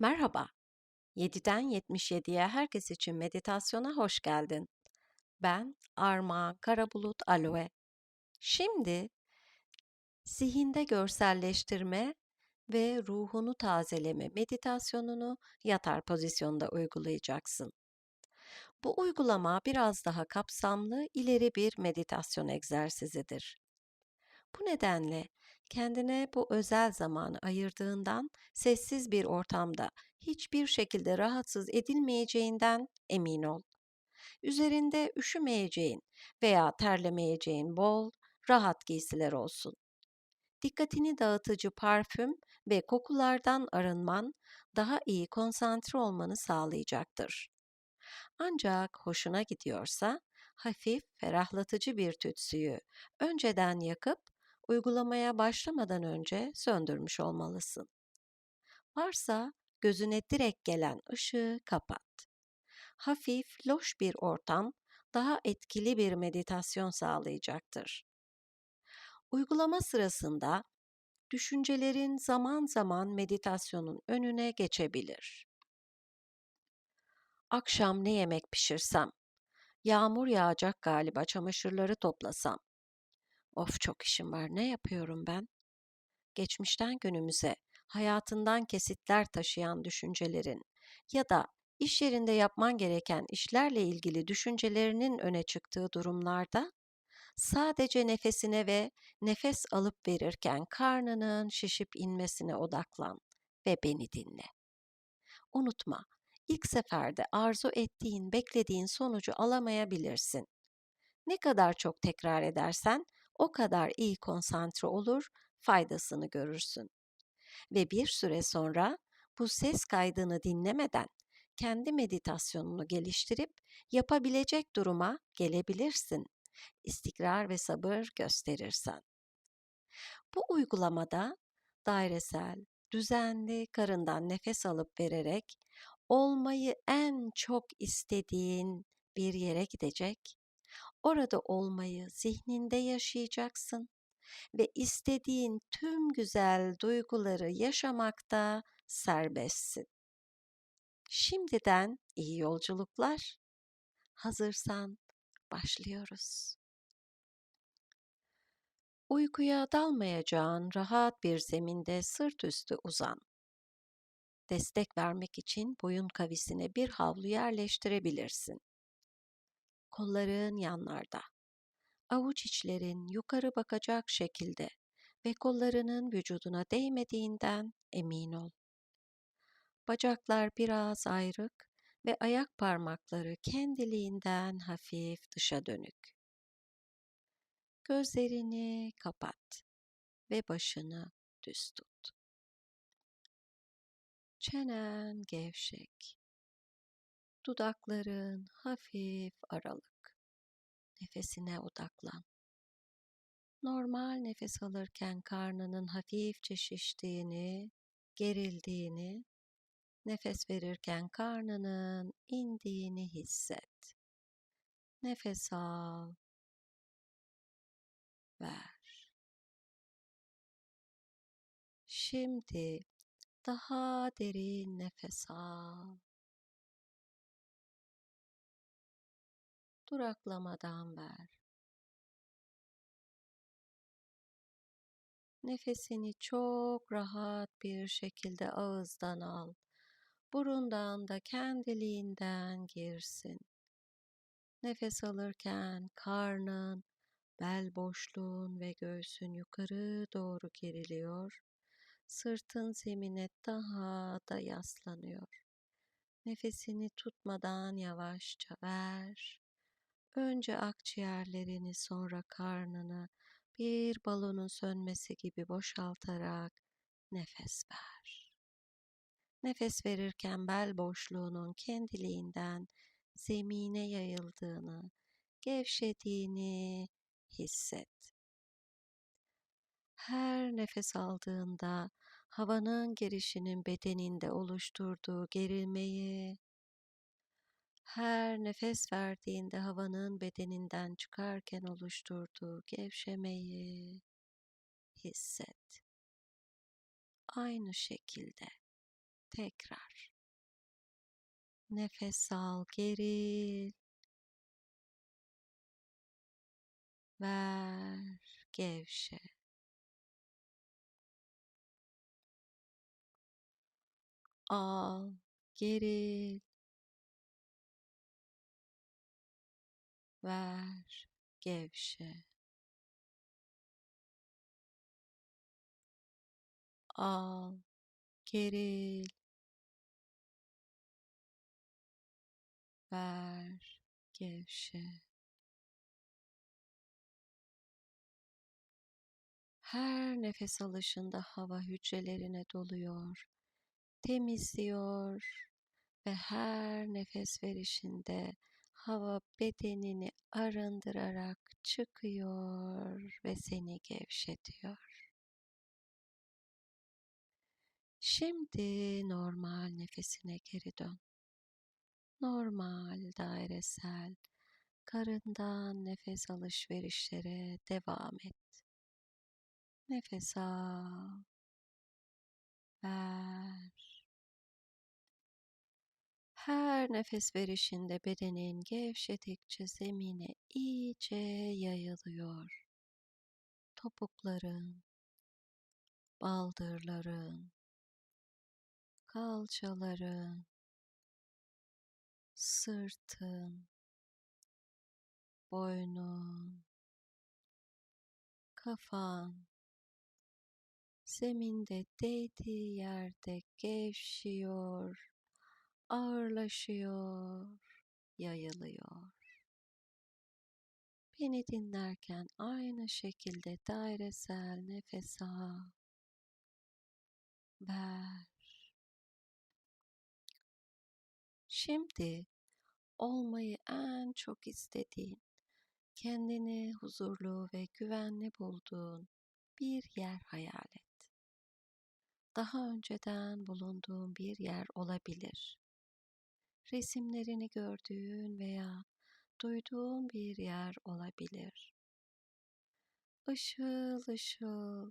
Merhaba, 7'den 77'ye herkes için meditasyona hoş geldin. Ben Armağan Karabulut Aloe. Şimdi zihinde görselleştirme ve ruhunu tazeleme meditasyonunu yatar pozisyonda uygulayacaksın. Bu uygulama biraz daha kapsamlı, ileri bir meditasyon egzersizidir. Bu nedenle kendine bu özel zamanı ayırdığından sessiz bir ortamda hiçbir şekilde rahatsız edilmeyeceğinden emin ol. Üzerinde üşümeyeceğin veya terlemeyeceğin bol, rahat giysiler olsun. Dikkatini dağıtıcı parfüm ve kokulardan arınman daha iyi konsantre olmanı sağlayacaktır. Ancak hoşuna gidiyorsa hafif ferahlatıcı bir tütsüyü önceden yakıp uygulamaya başlamadan önce söndürmüş olmalısın. Varsa gözüne direkt gelen ışığı kapat. Hafif, loş bir ortam daha etkili bir meditasyon sağlayacaktır. Uygulama sırasında düşüncelerin zaman zaman meditasyonun önüne geçebilir. Akşam ne yemek pişirsem? Yağmur yağacak galiba çamaşırları toplasam. Of çok işim var ne yapıyorum ben? Geçmişten günümüze hayatından kesitler taşıyan düşüncelerin ya da iş yerinde yapman gereken işlerle ilgili düşüncelerinin öne çıktığı durumlarda sadece nefesine ve nefes alıp verirken karnının şişip inmesine odaklan ve beni dinle. Unutma, ilk seferde arzu ettiğin, beklediğin sonucu alamayabilirsin. Ne kadar çok tekrar edersen o kadar iyi konsantre olur, faydasını görürsün. Ve bir süre sonra bu ses kaydını dinlemeden kendi meditasyonunu geliştirip yapabilecek duruma gelebilirsin. İstikrar ve sabır gösterirsen. Bu uygulamada dairesel, düzenli karından nefes alıp vererek olmayı en çok istediğin bir yere gidecek Orada olmayı zihninde yaşayacaksın ve istediğin tüm güzel duyguları yaşamakta serbestsin. Şimdiden iyi yolculuklar. Hazırsan başlıyoruz. Uykuya dalmayacağın rahat bir zeminde sırt üstü uzan. Destek vermek için boyun kavisine bir havlu yerleştirebilirsin kolların yanlarda. Avuç içlerin yukarı bakacak şekilde ve kollarının vücuduna değmediğinden emin ol. Bacaklar biraz ayrık ve ayak parmakları kendiliğinden hafif dışa dönük. Gözlerini kapat ve başını düz tut. Çenen gevşek. Dudakların hafif aralık. Nefesine odaklan. Normal nefes alırken karnının hafifçe şiştiğini, gerildiğini, nefes verirken karnının indiğini hisset. Nefes al, ver. Şimdi daha derin nefes al. Duraklamadan ver. Nefesini çok rahat bir şekilde ağızdan al. Burundan da kendiliğinden girsin. Nefes alırken karnın, bel boşluğun ve göğsün yukarı doğru geriliyor. Sırtın zemine daha da yaslanıyor. Nefesini tutmadan yavaşça ver. Önce akciğerlerini sonra karnını bir balonun sönmesi gibi boşaltarak nefes ver. Nefes verirken bel boşluğunun kendiliğinden zemine yayıldığını, gevşediğini hisset. Her nefes aldığında havanın girişinin bedeninde oluşturduğu gerilmeyi her nefes verdiğinde havanın bedeninden çıkarken oluşturduğu gevşemeyi hisset. Aynı şekilde Tekrar. Nefes al, geril. Ver, gevşe. Al, geril. Ver, gevşe. Al, geril. Ver, gevşe. Her nefes alışında hava hücrelerine doluyor, temizliyor ve her nefes verişinde hava bedenini arındırarak çıkıyor ve seni gevşetiyor. Şimdi normal nefesine geri dön. Normal dairesel karından nefes alışverişlere devam et. Nefes al. Ver. Her nefes verişinde bedenin gevşedikçe zemine iyice yayılıyor. Topukların, baldırların, kalçaların, sırtın, boynun, kafan, zeminde değdiği yerde gevşiyor, ağırlaşıyor, yayılıyor. Beni dinlerken aynı şekilde dairesel nefes al, ver. Şimdi olmayı en çok istediğin, kendini huzurlu ve güvenli bulduğun bir yer hayal et. Daha önceden bulunduğun bir yer olabilir. Resimlerini gördüğün veya duyduğun bir yer olabilir. Işıl ışıl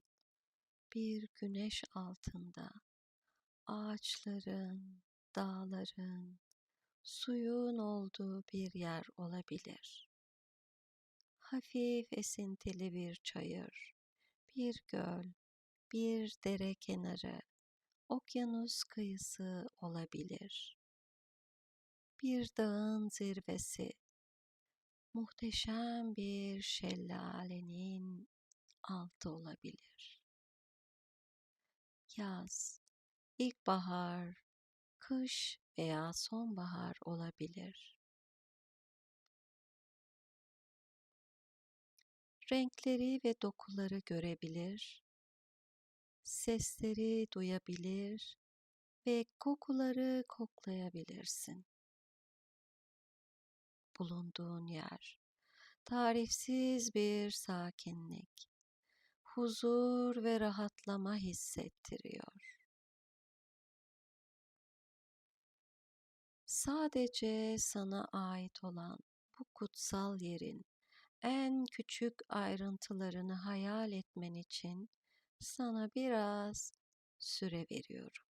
bir güneş altında ağaçların, dağların, suyun olduğu bir yer olabilir. Hafif esintili bir çayır, bir göl, bir dere kenarı, okyanus kıyısı olabilir. Bir dağın zirvesi, muhteşem bir şelalenin altı olabilir. Yaz, ilkbahar, kış veya sonbahar olabilir. Renkleri ve dokuları görebilir, sesleri duyabilir ve kokuları koklayabilirsin. Bulunduğun yer tarifsiz bir sakinlik, huzur ve rahatlama hissettiriyor. Sadece sana ait olan bu kutsal yerin en küçük ayrıntılarını hayal etmen için sana biraz süre veriyorum.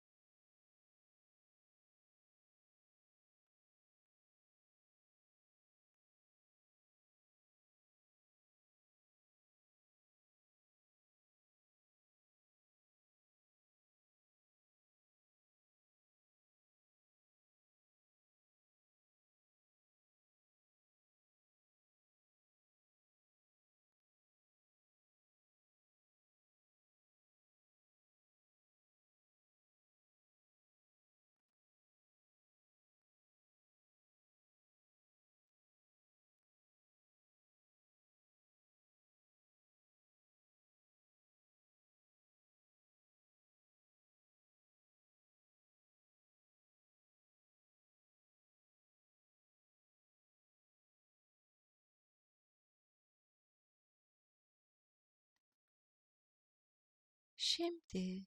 Şimdi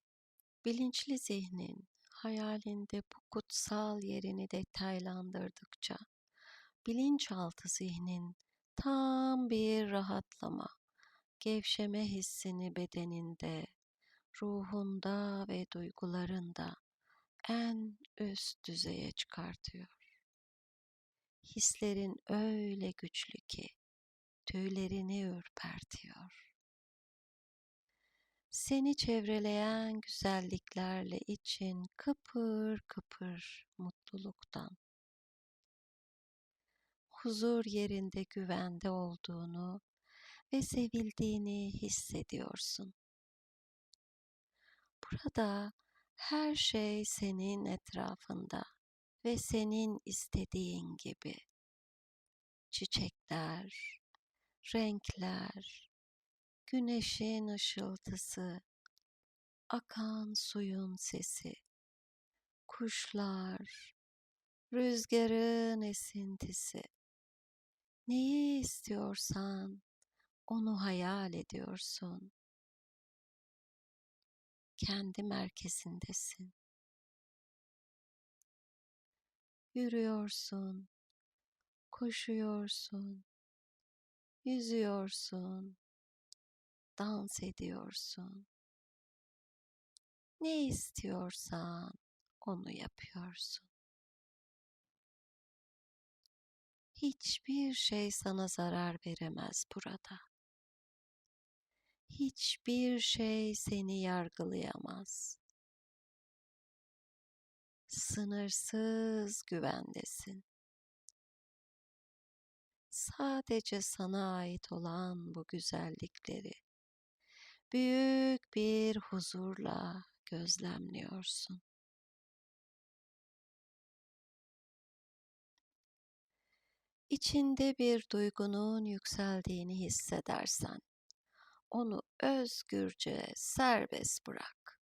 bilinçli zihnin hayalinde bu kutsal yerini detaylandırdıkça bilinçaltı zihnin tam bir rahatlama, gevşeme hissini bedeninde, ruhunda ve duygularında en üst düzeye çıkartıyor. Hislerin öyle güçlü ki tüylerini ürpertiyor. Seni çevreleyen güzelliklerle için kıpır kıpır mutluluktan. Huzur yerinde güvende olduğunu ve sevildiğini hissediyorsun. Burada her şey senin etrafında ve senin istediğin gibi. Çiçekler, renkler, güneşin ışıltısı, akan suyun sesi, kuşlar, rüzgarın esintisi. Neyi istiyorsan onu hayal ediyorsun. Kendi merkezindesin. Yürüyorsun, koşuyorsun, yüzüyorsun, dans ediyorsun. Ne istiyorsan onu yapıyorsun. Hiçbir şey sana zarar veremez burada. Hiçbir şey seni yargılayamaz. Sınırsız güvendesin. Sadece sana ait olan bu güzellikleri büyük bir huzurla gözlemliyorsun. İçinde bir duygunun yükseldiğini hissedersen, onu özgürce serbest bırak.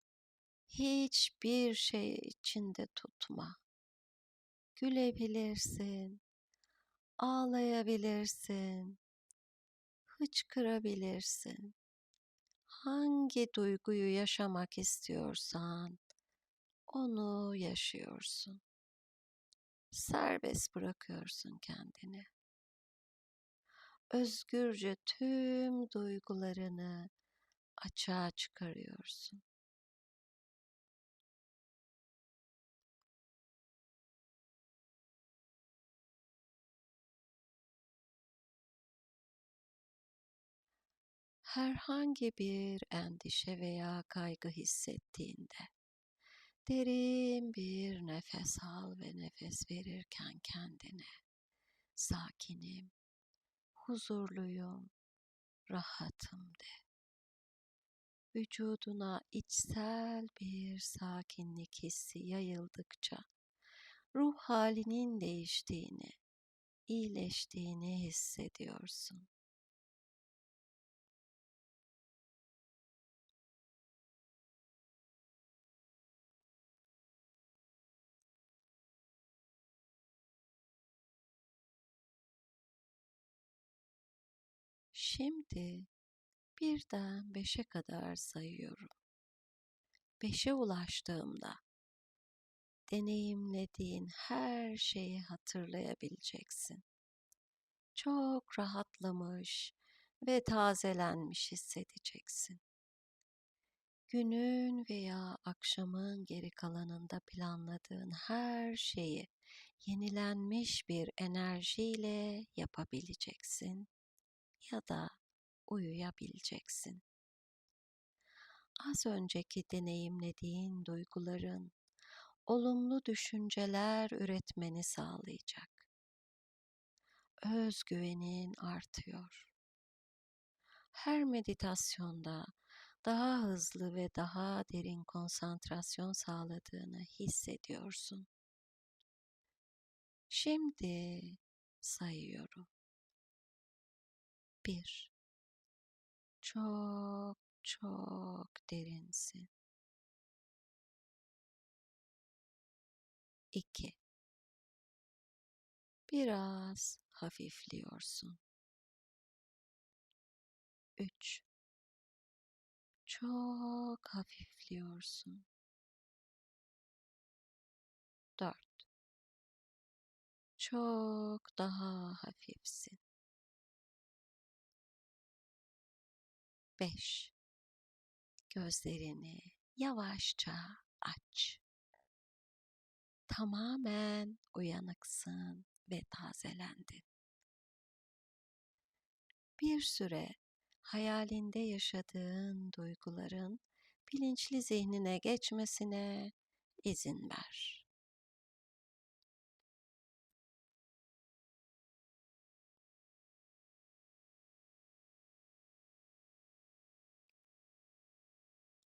Hiçbir şey içinde tutma. Gülebilirsin, ağlayabilirsin, hıçkırabilirsin. Hangi duyguyu yaşamak istiyorsan onu yaşıyorsun. Serbest bırakıyorsun kendini. Özgürce tüm duygularını açığa çıkarıyorsun. Herhangi bir endişe veya kaygı hissettiğinde derin bir nefes al ve nefes verirken kendine sakinim, huzurluyum, rahatım de. Vücuduna içsel bir sakinlik hissi yayıldıkça ruh halinin değiştiğini, iyileştiğini hissediyorsun. Şimdi birden beşe kadar sayıyorum. Beşe ulaştığımda deneyimlediğin her şeyi hatırlayabileceksin. Çok rahatlamış ve tazelenmiş hissedeceksin. Günün veya akşamın geri kalanında planladığın her şeyi yenilenmiş bir enerjiyle yapabileceksin ya da uyuyabileceksin. Az önceki deneyimlediğin duyguların olumlu düşünceler üretmeni sağlayacak. Özgüvenin artıyor. Her meditasyonda daha hızlı ve daha derin konsantrasyon sağladığını hissediyorsun. Şimdi sayıyorum. Bir. Çok çok derinsin. İki. Biraz hafifliyorsun. Üç. Çok hafifliyorsun. Dört. Çok daha hafifsin. 5. Gözlerini yavaşça aç. tamamen uyanıksın ve tazelendin. Bir süre hayalinde yaşadığın duyguların bilinçli zihnine geçmesine izin ver.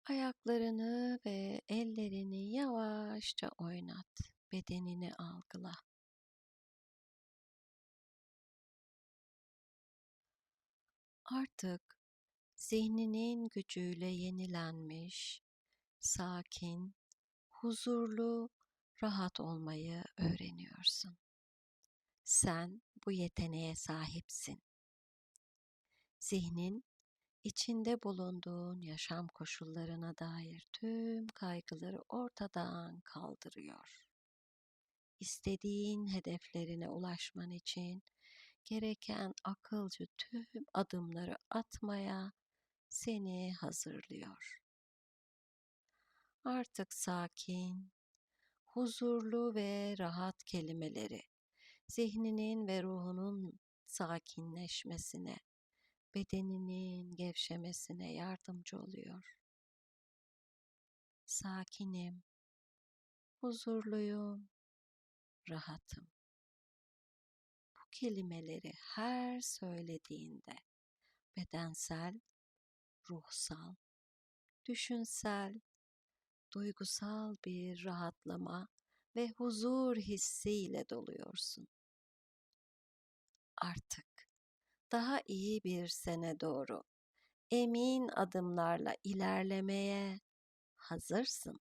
Ayaklarını ve ellerini yavaşça oynat. Bedenini algıla. Artık zihninin gücüyle yenilenmiş, sakin, huzurlu, rahat olmayı öğreniyorsun. Sen bu yeteneğe sahipsin. Zihnin içinde bulunduğun yaşam koşullarına dair tüm kaygıları ortadan kaldırıyor. İstediğin hedeflerine ulaşman için gereken akılcı tüm adımları atmaya seni hazırlıyor. Artık sakin, huzurlu ve rahat kelimeleri zihninin ve ruhunun sakinleşmesine, bedeninin gevşemesine yardımcı oluyor. Sakinim, huzurluyum, rahatım. Bu kelimeleri her söylediğinde bedensel, ruhsal, düşünsel, duygusal bir rahatlama ve huzur hissiyle doluyorsun. Artık daha iyi bir sene doğru emin adımlarla ilerlemeye hazırsın.